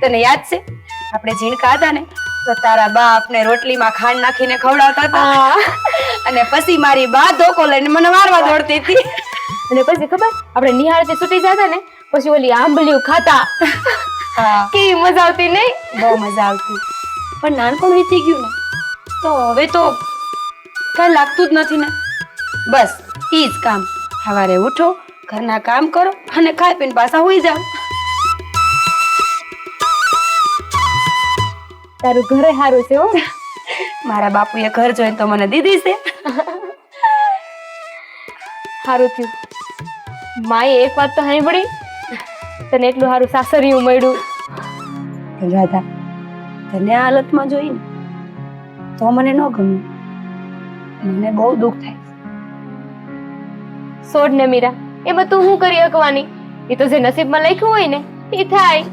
તને યાદ છે? આપણે ઝીણકા હતા ને તો તારા બા આપણે રોટલીમાં ખાંડ નાખીને ખવડાવતા હતા. અને પછી મારી બા ધોકો લઈને મને મારવા દોડતી હતી. અને પછી ખબર? આપણે નિહાળથી છૂટી જતા ને પછી ઓલી આંબલીઓ ખાતા. કેવી મજા આવતી નહીં? બહુ મજા આવતી. પણ નાનપણ વીતી ગયું ને તો હવે તો કઈ લાગતું જ નથી ને. બસ ઈ જ કામ. સવારે ઉઠો ઘરના કામ કરો અને ખાઈ પીને પાછા હોઈ જાઓ. તારું ઘરે સારું છે હો. મારા બાપુએ ઘર જોઈને તો મને દીધી છે. સારું થયું. માએ એક વાત તો સાંભળી. તને એટલું સારું સાસરિયું મળ્યું. રાધા તને આ હાલતમાં જોઈને તો મને ન ગમ્યું. મને બહુ દુઃખ થાય સોડ ને મીરા એમાં તું શું કરી શકવાની એ તો જે નસીબમાં લખ્યું હોય ને એ થાય.